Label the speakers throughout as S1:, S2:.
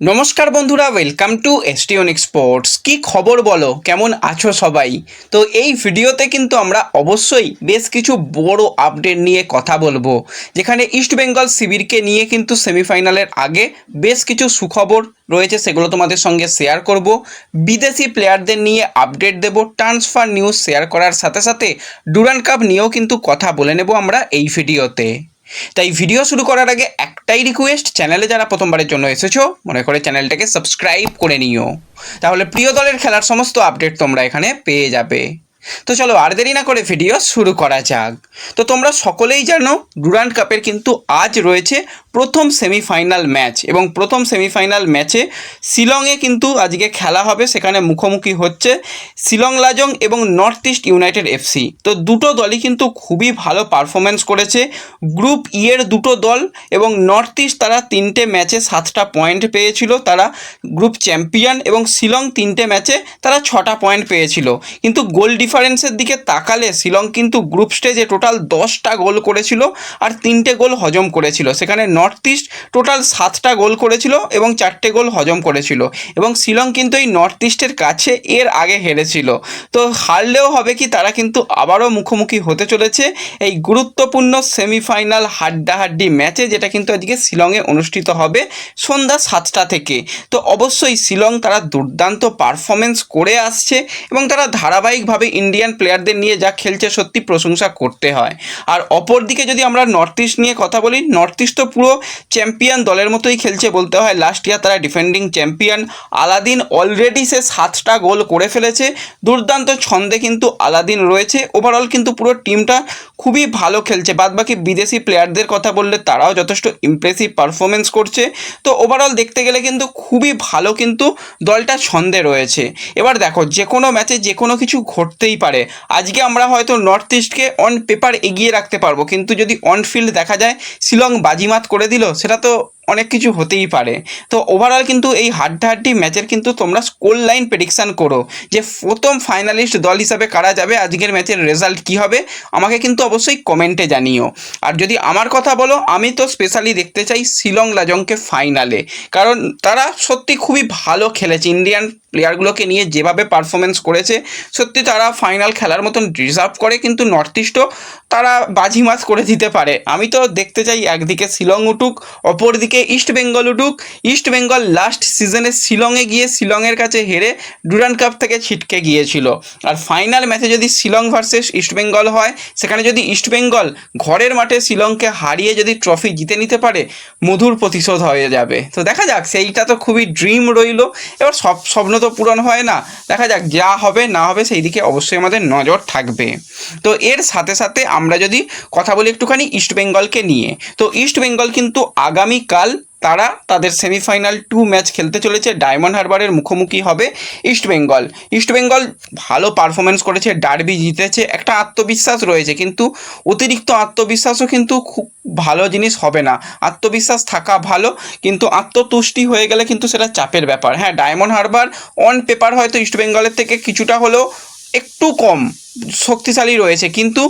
S1: নমস্কার বন্ধুরা welcome to এসটিওনিক sports কি খবর বলো? কেমন আছো সবাই? তো এই ভিডিওতে কিন্তু আমরা অবশ্যই বেশ কিছু বড় আপডেট নিয়ে কথা বলব। যেখানে ইস্ট বেঙ্গল শিবিরকে নিয়ে কিন্তু সেমিফাইনালের আগে বেশ কিছু সুখবর রয়েছে, সেগুলো তোমাদের সঙ্গে শেয়ার করব। বিদেশি প্লেয়ারদের নিয়ে আপডেট দেব ট্রান্সফার নিউজ শেয়ার করার সাথে সাথে ডুরান কাপ নিয়েও কিন্তু কথা বলে নেব আমরা এই ভিডিওতে। তাই ভিডিও শুরু করার আগে একটাই রিকোয়েস্ট চ্যানেলে যারা প্রথমবারের জন্য এসেছ, মনে করে চ্যানেলটাকে সাবস্ক্রাইব করে নিও। তাহলে প্রিয় দলের খেলার সমস্ত আপডেট তোমরা এখানে পেয়ে যাবে। তো চলো আর দেরি না করে ভিডিও শুরু করা যাক। তো তোমরা সকলেই জানো ডুরান্ট কাপের কিন্তু আজ রয়েছে প্রথম সেমিফাইনাল ম্যাচ এবং প্রথম সেমিফাইনাল ম্যাচে শিলংয়ে কিন্তু আজকে খেলা হবে, সেখানে মুখোমুখি হচ্ছে শিলং লাজং এবং নর্থ ইস্ট ইউনাইটেড এফসি তো দুটো দলই কিন্তু খুবই ভালো পারফরমেন্স করেছে। গ্রুপ ই এর দুটো দল এবং নর্থ ইস্ট তারা তিনটে ম্যাচে সাতটা পয়েন্ট পেয়েছিল, তারা গ্রুপ চ্যাম্পিয়ন এবং শিলং তিনটে ম্যাচে তারা ছটা পয়েন্ট পেয়েছিল। কিন্তু গোল ডিফারেন্সের দিকে তাকালে শিলং কিন্তু গ্রুপ স্টেজে টোটাল দশটা গোল করেছিল আর তিনটে গোল হজম করেছিল। সেখানে নর্থ ইস্ট টোটাল সাতটা গোল করেছিল এবং চারটে গোল হজম করেছিল এবং শিলং কিন্তু এই নর্থ ইস্টের কাছে এর আগে হেরেছিল। তো হারলেও হবে কি তারা কিন্তু আবারও মুখোমুখি হতে চলেছে। এই গুরুত্বপূর্ণ সেমিফাইনাল হাড্ডাহাড্ডি ম্যাচে যেটা কিন্তু আজকে শিলংয়ে অনুষ্ঠিত হবে সন্ধ্যা সাতটা থেকে। তো অবশ্যই শিলং তারা দুর্দান্ত পারফরমেন্স করে আসছে এবং তারা ধারাবাহিকভাবে ইন্ডিয়ান প্লেয়ারদের নিয়ে যা খেলছে সত্যি প্রশংসা করতে হয়। আর অপরদিকে যদি আমরা নর্থ ইস্ট নিয়ে কথা বলি নর্থ ইস্ট তো পুরো চ্যাম্পিয়ন দলের মতোই খেলছে বলতে হয়। লাস্ট ইয়ার তারা ডিফেন্ডিং চ্যাম্পিয়ন আলাদিন অলরেডি সে সাতটা গোল করে ফেলেছে। দুর্দান্ত ছন্দে কিন্তু আলাদিন রয়েছে। ওভারঅল কিন্তু পুরো টিমটা খুবই ভালো খেলছে। বাদবাকি বিদেশি প্লেয়ারদের কথা বললে তারাও যথেষ্ট ইমপ্রেসিভ পারফরমেন্স করছে। তো ওভারঅল দেখতে গেলে কিন্তু খুবই ভালো কিন্তু দলটা ছন্দে রয়েছে। এবার দেখো যে কোনো ম্যাচে যে কোনো কিছু ঘটতেই পারে। আজকে আমরা হয়তো নর্থ ইস্টকে অন পেপার এগিয়ে রাখতে পারব। কিন্তু যদি অন ফিল্ড দেখা যায়, শিলং বাজিমাত করে দিল, সেটা তো অনেক কিছু হতেই পারে। তো ওভারঅল কিন্তু এই হাড্ডাহাড্ডি ম্যাচের কিন্তু তোমরা স্কোর লাইন প্রেডিকশান করো যে প্রথম ফাইনালিস্ট দল হিসাবে কারা যাবে, আজকের ম্যাচের রেজাল্ট কী হবে, আমাকে কিন্তু অবশ্যই কমেন্টে জানিও। আর যদি আমার কথা বলো, আমি তো স্পেশালি দেখতে চাই শিলং লাজংকে ফাইনালে কারণ তারা সত্যি খুবই ভালো খেলেছে ইন্ডিয়ান প্লেয়ারগুলোকে নিয়ে যেভাবে পারফরমেন্স করেছে, সত্যি তারা ফাইনাল খেলার মতন ডিজার্ভ করে, কিন্তু নর্থ ইস্টও তারা বাজিমাত করে দিতে পারে। আমি তো দেখতে চাই একদিকে শিলং উঠুক, অপরদিকে ইস্ট বেঙ্গল উঠুক। ইস্ট বেঙ্গল লাস্ট সিজনে শিলংয়ে গিয়ে শিলংয়ের কাছে হেরে ডুরান কাপ থেকে ছিটকে গিয়েছিল। আর ফাইনাল ম্যাচে যদি শিলং ভার্সেস ইস্ট বেঙ্গল হয়, সেখানে যদি ইস্ট বেঙ্গল ঘরের মাঠে শিলংকে হারিয়ে যদি ট্রফি জিতে নিতে পারে, মধুর প্রতিশোধ হয়ে যাবে। তো দেখা যাক, সেইটা তো খুবই ড্রিম রইল। এবার সব স্বপ্ন তো পূরণ হয় না। দেখা যাক, যা হবে না হবে সেই দিকে অবশ্যই আমাদের নজর থাকবে। তো এর সাথে সাথে আমরা যদি কথা বলি একটুখানি ইস্ট বেঙ্গলকে নিয়ে। তো ইস্ট বেঙ্গল কিন্তু আগামীকাল তারা তাদের সেমিফাইনাল টু ম্যাচ খেলতে চলেছে। ডায়মন্ড হারবারের মুখোমুখি হবে ইস্টবেঙ্গল ইস্টবেঙ্গল ভালো পারফরমেন্স করেছে ডার্বি জিতেছে, একটা আত্মবিশ্বাস রয়েছে, কিন্তু অতিরিক্ত আত্মবিশ্বাসও কিন্তু খুব ভালো জিনিস হবে না। আত্মবিশ্বাস থাকা ভালো, কিন্তু আত্মতুষ্টি হয়ে গেলে কিন্তু সেটা চাপের ব্যাপার। হ্যাঁ ডায়মন্ড হারবার অন পেপার হয়তো ইস্টবেঙ্গলের থেকে কিছুটা হলেও একটু কম, শক্তিশালী রয়েছে, কিন্তু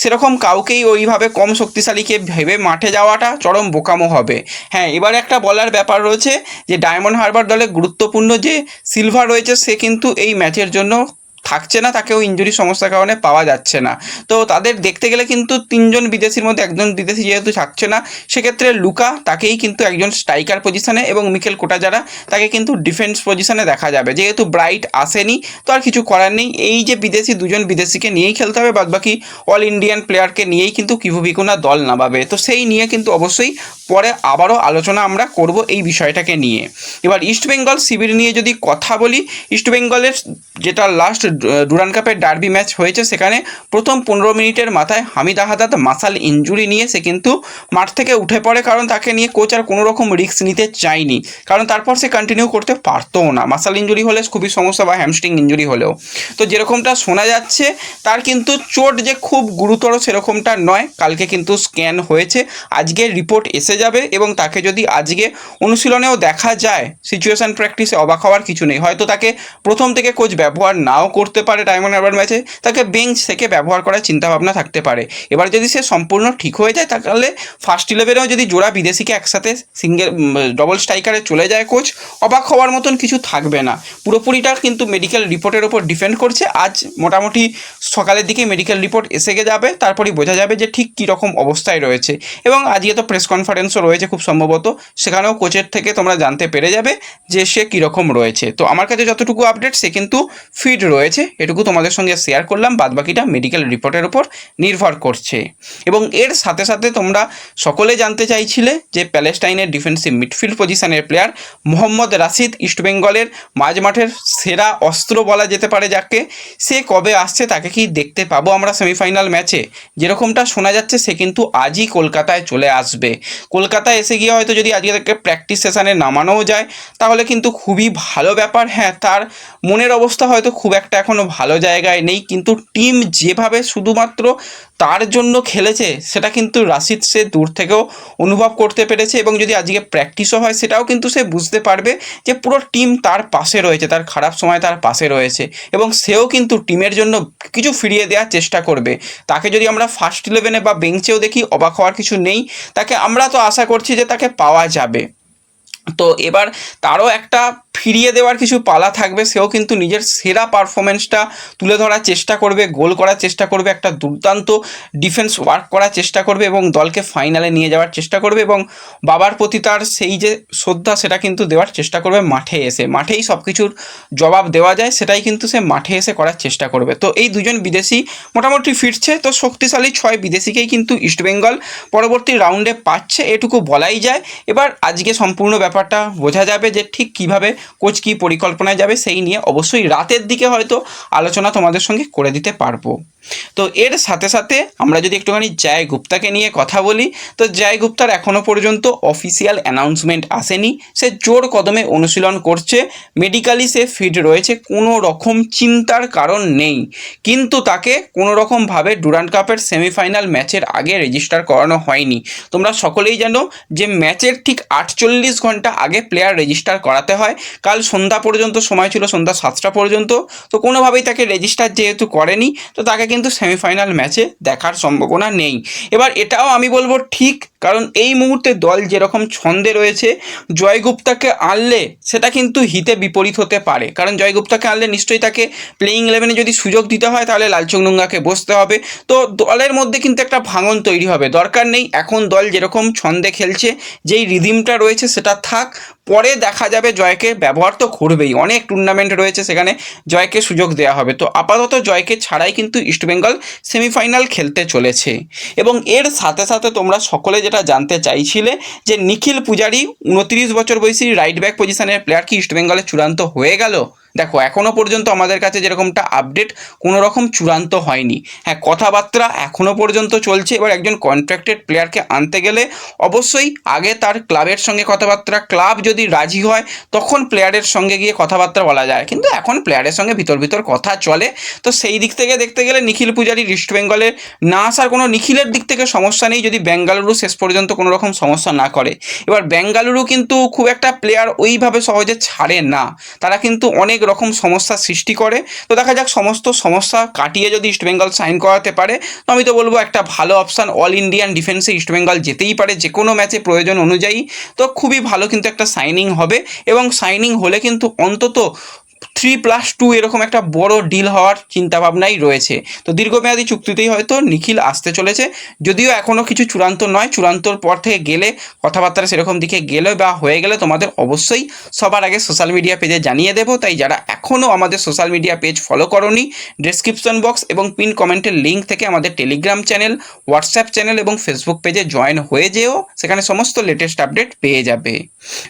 S1: সেরকম কাউকেই ওইভাবে কম শক্তিশালীকে ভেবে মাঠে যাওয়াটা চরম বোকামো হবে। হ্যাঁ এবার একটা বলার ব্যাপার রয়েছে যে ডায়মন্ড হারবার দলে গুরুত্বপূর্ণ যে সিলভার রয়েছে, সে কিন্তু এই ম্যাচের জন্য থাকছে না, তাকেও ইঞ্জুরি সমস্যার কারণে পাওয়া যাচ্ছে না। তো তাদের দেখতে গেলে কিন্তু তিনজন বিদেশির মধ্যে একজন বিদেশি যেহেতু থাকছে না, সেক্ষেত্রে লুকা তাকেই কিন্তু একজন স্ট্রাইকার পজিশনে এবং মিকেল কোটাজারা তাকে কিন্তু ডিফেন্স পজিশনে দেখা যাবে। যেহেতু ব্রাইট আসেনি, তো আর কিছু করার নেই। এই যে বিদেশি দুজন বিদেশিকে নিয়েই খেলতে হবে, বাদবাকি অল ইন্ডিয়ান প্লেয়ারকে নিয়েই কিন্তু কিভু ভিকুনা দল নামাবে। তো সেই নিয়ে কিন্তু অবশ্যই পরে আবারও আলোচনা আমরা করব এই বিষয়টাকে নিয়ে। এবার ইস্টবেঙ্গল শিবির নিয়ে যদি কথা বলি ইস্টবেঙ্গলের যেটা লাস্ট ডুরান কাপের ডার্বি ম্যাচ হয়েছে সেখানে প্রথম পনেরো মিনিটের মাথায় হামিদ আহাদাদ মাসাল ইঞ্জুরি নিয়ে সে কিন্তু মাঠ থেকে উঠে পড়ে, কারণ তাকে নিয়ে কোচ আর কোনো রকম রিস্ক নিতে চায়নি। কারণ তারপর সে কন্টিনিউ করতে পারতও না। মাসাল ইঞ্জুরি হলে খুবই সমস্যা বা হ্যামস্ট্রিং ইঞ্জুরি হলেও। তো যেরকমটা শোনা যাচ্ছে, তার কিন্তু চোট যে খুব গুরুতর সেরকমটা নয়। কালকে কিন্তু স্ক্যান হয়েছে। আজকে রিপোর্ট এসে যাবে এবং তাকে যদি আজকে অনুশীলনেও দেখা যায় সিচুয়েশান প্র্যাকটিসে অবাক হওয়ার কিছু নেই। হয়তো তাকে প্রথম থেকে কোচ ব্যবহার নাও করতে পারে ডায়মন্ড হারবার ম্যাচে তাকে বেঞ্চ থেকে ব্যবহার করার চিন্তাভাবনা থাকতে পারে। এবার যদি সে সম্পূর্ণ ঠিক হয়ে যায়, তাহলে ফার্স্ট ইলেভেনেও যদি জোড়া বিদেশিকে একসাথে সিঙ্গেল ডবল স্ট্রাইকারে চলে যায় কোচ অবাক হওয়ার মতন কিছু থাকবে না। পুরোপুরিটা কিন্তু মেডিকেল রিপোর্টের ওপর ডিপেন্ড করছে। আজ মোটামুটি সকালের দিকে মেডিকেল রিপোর্ট এসে গে যাবে, তারপরেই বোঝা যাবে যে ঠিক কীরকম অবস্থায় রয়েছে। এবং আজকে তো প্রেস কনফারেন্সও রয়েছে খুব সম্ভবত, সেখানেও কোচের থেকে তোমরা জানতে পেরে যাবে যে সে কীরকম রয়েছে। তো আমার কাছে যতটুকু আপডেট সে কিন্তু ফিট রয়েছে। এটুকু তোমাদের সঙ্গে শেয়ার করলাম, বাদবাকিটা মেডিকেল রিপোর্টের উপর নির্ভর করছে। এবং এর সাথে সাথে তোমরা সকলে জানতে চাইছিলে যে প্যালেস্টাইনের ডিফেন্সিভ মিডফিল্ড পজিশনের প্লেয়ার মোহাম্মদ রাশিদ ইস্টবেঙ্গলের মাঝ মাঠের সেরা অস্ত্র বলা যেতে পারে যাকে। সে কবে আসছে তাকে কি দেখতে পাবো আমরা সেমিফাইনাল ম্যাচে যেরকমটা শোনা যাচ্ছে, সে কিন্তু আজই কলকাতায় চলে আসবে। কলকাতায় এসে গিয়ে হয়তো যদি আজকে তাকে প্র্যাকটিস সেশনে নামানোও যায়, তাহলে কিন্তু খুবই ভালো ব্যাপার। হ্যাঁ তার মনের অবস্থা হয়তো খুব একটা এখনও ভালো জায়গায় নেই, কিন্তু টিম যেভাবে শুধুমাত্র তার জন্য খেলেছে, সেটা কিন্তু রাশিদ সে দূর থেকেও অনুভব করতে পেরেছে এবং যদি আজকে প্র্যাকটিসও হয়, সেটাও কিন্তু সে বুঝতে পারবে যে পুরো টিম তার পাশে রয়েছে, তার খারাপ সময় তার পাশে রয়েছে এবং সেও কিন্তু টিমের জন্য কিছু ফিরিয়ে দেওয়ার চেষ্টা করবে। তাকে যদি আমরা ফার্স্ট ইলেভেনে বা বেঞ্চেও দেখি, অবাক হওয়ার কিছু নেই, তাকে আমরা তো আশা করছি যে তাকে পাওয়া যাবে। তো এবার তারও একটা ফিরিয়ে দেওয়ার কিছু পালা থাকবে, সেও কিন্তু নিজের সেরা পারফরমেন্সটা তুলে ধরার চেষ্টা করবে, গোল করার চেষ্টা করবে, একটা দুর্দান্ত ডিফেন্স ওয়ার্ক করার চেষ্টা করবে এবং দলকে ফাইনালে নিয়ে যাওয়ার চেষ্টা করবে এবং বাবার প্রতি তার সেই যে শ্রদ্ধা, সেটা কিন্তু দেওয়ার চেষ্টা করবে মাঠে এসে। মাঠেই সব কিছুর জবাব দেওয়া যায়, সেটাই কিন্তু সে মাঠে এসে করার চেষ্টা করবে। তো এই দুজন বিদেশি মোটামুটি ফিরছে, তো শক্তিশালী ছয় বিদেশিকেই কিন্তু ইস্টবেঙ্গল পরবর্তী রাউন্ডে পাচ্ছে, এটুকু বলাই যায়। এবার আজকে সম্পূর্ণ ব্যাপারটা বোঝা যাবে যে ঠিক কীভাবে কোচ কী পরিকল্পনায় যাবে সেই নিয়ে অবশ্যই রাতের দিকে হয়তো আলোচনা তোমাদের সঙ্গে করে দিতে পারব। তো এর সাথে সাথে আমরা যদি একটুখানি জয় গুপ্তাকে নিয়ে কথা বলি, তো জয় গুপ্তার এখনও পর্যন্ত অফিসিয়াল অ্যানাউন্সমেন্ট আসেনি। সে জোর কদমে অনুশীলন করছে। মেডিকেলি সে ফিট রয়েছে, কোনো রকম চিন্তার কারণ নেই। কিন্তু তাকে কোনো রকমভাবে ডুরান্ড কাপের সেমিফাইনাল ম্যাচের আগে রেজিস্টার করানো হয়নি। তোমরা সকলেই জানো যে ম্যাচের ঠিক আটচল্লিশ ঘণ্টা আগে প্লেয়ার রেজিস্টার করাতে হয়। কাল সন্ধ্যা পর্যন্ত, সময় ছিল সন্ধ্যা সাতটা পর্যন্ত। তো কোনোভাবেই তাকে রেজিস্টার যেহেতু করেনি, তো তাকে কিন্তু সেমিফাইনাল ম্যাচে দেখার সম্ভাবনা নেই। এবার এটাও আমি বলব ঠিক, কারণ এই মুহূর্তে দল যেরকম ছন্দে রয়েছে, জয়গুপ্তাকে আনলে সেটা কিন্তু হিতে বিপরীত হতে পারে। কারণ জয়গুপ্তাকে আনলে নিশ্চয়ই তাকে প্লেয়িং ইলেভেনে যদি সুযোগ দিতে হয়, তাহলে লালচং নুঙ্গাকে বসতে হবে। তো দলের মধ্যে কিন্তু একটা ভাঙন তৈরি হবে। দরকার নেই, এখন দল যেরকম ছন্দে খেলছে, যেই রিদিমটা রয়েছে সেটা থাক। পরে দেখা যাবে জয়কে, ব্যবহার তো করবেই। অনেক টুর্নামেন্ট রয়েছে সেখানে জয়কে সুযোগ দেওয়া হবে। তো আপাতত জয়কে ছাড়াই কিন্তু ইস্টবেঙ্গল সেমিফাইনাল খেলতে চলেছে। এবং এর সাথে সাথে তোমরা সকলে যেটা জানতে চাইছিলে যে নিখিল পূজারি উনত্রিশ বছর বয়সী রাইট ব্যাক পজিশনের প্লেয়ার কি ইস্টবেঙ্গলে চূড়ান্ত হয়ে গেল? দেখো এখনও পর্যন্ত আমাদের কাছে যেরকমটা আপডেট কোনো রকম চূড়ান্ত হয়নি। হ্যাঁ কথাবার্তা এখনও পর্যন্ত চলছে। এবার একজন কন্ট্রাক্টেড প্লেয়ারকে আনতে গেলে অবশ্যই আগে তার ক্লাবের সঙ্গে কথাবার্তা ক্লাব যদি রাজি হয়, তখন প্লেয়ারের সঙ্গে গিয়ে কথাবার্তা বলা যায়। কিন্তু এখন প্লেয়ারের সঙ্গে ভিতর ভিতর কথা চলে। তো সেই দিক থেকে দেখতে গেলে নিখিল পূজারি ইস্ট বেঙ্গলে না আসার কোনো নিখিলের দিক থেকে সমস্যা নেই, যদি বেঙ্গালুরু শেষ পর্যন্ত কোনো রকম সমস্যা না করে। এবার বেঙ্গালুরু কিন্তু খুব একটা প্লেয়ার ওইভাবে সহজে ছাড়ে না। তারা কিন্তু অনেক রকম সমস্যা সৃষ্টি করে। তো দেখা যাক সমস্ত সমস্যা কাটিয়ে যদি ইস্টবেঙ্গল সাইন করাতে পারে, তো আমি তো বলব একটা ভালো অপশান অল ইন্ডিয়ান ডিফেন্সে ইস্টবেঙ্গল যেতেই পারে, যে কোনো ম্যাচে প্রয়োজন অনুযায়ী। তো খুবই ভালো কিন্তু একটা সাইনিং হবে এবং সাইনিং হলে কিন্তু অন্তত থ্রি প্লাস টু এরকম একটা বড় ডিল হওয়ার চিন্তাভাবনাই রয়েছে। তো দীর্ঘমেয়াদী চুক্তিতেই হয়তো নিখিল আসতে চলেছে। যদিও এখনও কিছু চূড়ান্ত নয়, চূড়ান্তর পর থেকে গেলে কথাবার্তা সেরকম দিকে গেলে বা হয়ে গেলে তোমাদের অবশ্যই সবার আগে সোশ্যাল মিডিয়া পেজে জানিয়ে দেবো। তাই যারা এখনও আমাদের সোশ্যাল মিডিয়া পেজ ফলো করনি ডেসক্রিপশন বক্স এবং পিন কমেন্টের লিঙ্ক থেকে আমাদের টেলিগ্রাম চ্যানেল হোয়াটসঅ্যাপ চ্যানেল এবং ফেসবুক পেজে জয়েন হয়ে যেও, সেখানে সমস্ত লেটেস্ট আপডেট পেয়ে যাবে।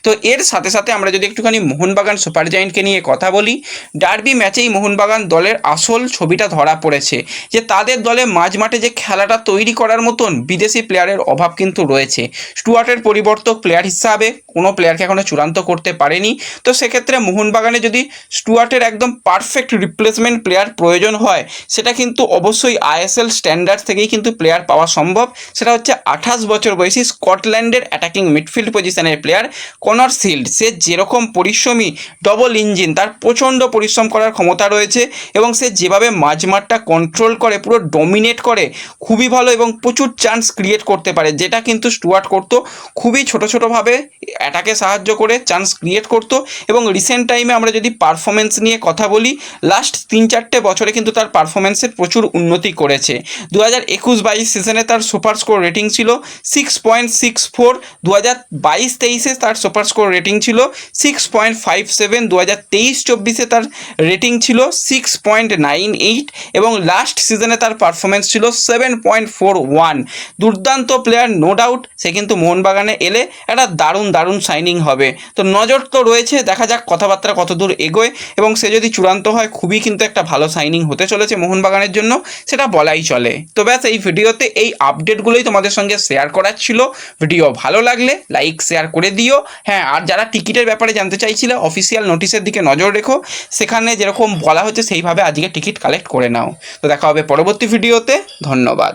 S1: তো এর সাথে সাথে আমরা যদি একটুখানি মোহনবাগান সুপার জায়েন্টকে নিয়ে কথা বলি ডার্বি ম্যাচেই মোহনবাগান দলের আসল ছবিটা ধরা পড়েছে। যে তাদের দলে মাঝ মাঠে যে খেলাটা তৈরি করার মতন বিদেশি প্লেয়ারের অভাব কিন্তু রয়েছে। স্টুয়ার্টের পরিবর্তক প্লেয়ার হিসাবে কোনো প্লেয়ারকে এখনও চূড়ান্ত করতে পারেনি। তো সেক্ষেত্রে মোহনবাগানে যদি স্টুয়ার্টের একদম পারফেক্ট রিপ্লেসমেন্ট প্লেয়ার প্রয়োজন হয়, সেটা কিন্তু অবশ্যই আইএসএল স্ট্যান্ডার্ড থেকেই কিন্তু প্লেয়ার পাওয়া সম্ভব। সেটা হচ্ছে আঠাশ বছর বয়সী স্কটল্যান্ডের অ্যাটাকিং মিডফিল্ড পজিশনের প্লেয়ার কনর সিল্ড। সে যেরকম পরিশ্রমী ডবল ইঞ্জিন তার প্রচণ্ড প্রচণ্ড পরিশ্রম করার ক্ষমতা রয়েছে এবং সে যেভাবে মাঝমাঠটা কন্ট্রোল করে, পুরো ডমিনেট করে, খুবই ভালো এবং প্রচুর চান্স ক্রিয়েট করতে পারে। যেটা কিন্তু স্টুয়ার্ট করতো খুবই ছোট ছোটোভাবে অ্যাটাকে সাহায্য করে চান্স ক্রিয়েট করতো এবং রিসেন্ট টাইমে আমরা যদি পারফরমেন্স নিয়ে কথা বলি লাস্ট তিন চারটে বছরে কিন্তু তার পারফরমেন্সের প্রচুর উন্নতি করেছে। দু হাজার একুশ বাইশ সিজনে তার সুপার স্কোর রেটিং ছিল সিক্স পয়েন্ট সিক্স ফোর দু হাজার বাইশ তেইশে তার সুপার স্কোর রেটিং ছিল সিক্স পয়েন্ট ফাইভ সেভেন দু হাজার তেইশ চব্বিশে তার রেটিং ছিল সিক্স পয়েন্ট নাইন এইট এবং লাস্ট সিজনে তার পারফরমেন্স ছিল সেভেন পয়েন্ট ফোর ওয়ান দুর্দান্ত প্লেয়ার নো ডাউট সে কিন্তু মোহনবাগানে এলে একটা দারুণ দারুণ সাইনিং হবে। তো নজর তো রয়েছে, দেখা যাক কথাবার্তা কত দূর এগোয় এবং সে যদি চূড়ান্ত হয়, খুবই কিন্তু একটা ভালো সাইনিং হতে চলেছে মোহনবাগানের জন্য, সেটা বলাই চলে। তো ব্যাস, এই ভিডিওতে এই আপডেটগুলোই তোমাদের সঙ্গে শেয়ার করার ছিল। ভিডিও ভালো লাগলে লাইক শেয়ার করে দিও। হ্যাঁ আর যারা টিকিটের ব্যাপারে জানতে চাইছিলে অফিসিয়াল নোটিশের দিকে নজর রেখো। সেখানে যেরকম বলা হচ্ছে, সেইভাবে আজকে টিকিট কালেক্ট করে নাও। তো দেখা হবে পরবর্তী ভিডিওতে ধন্যবাদ।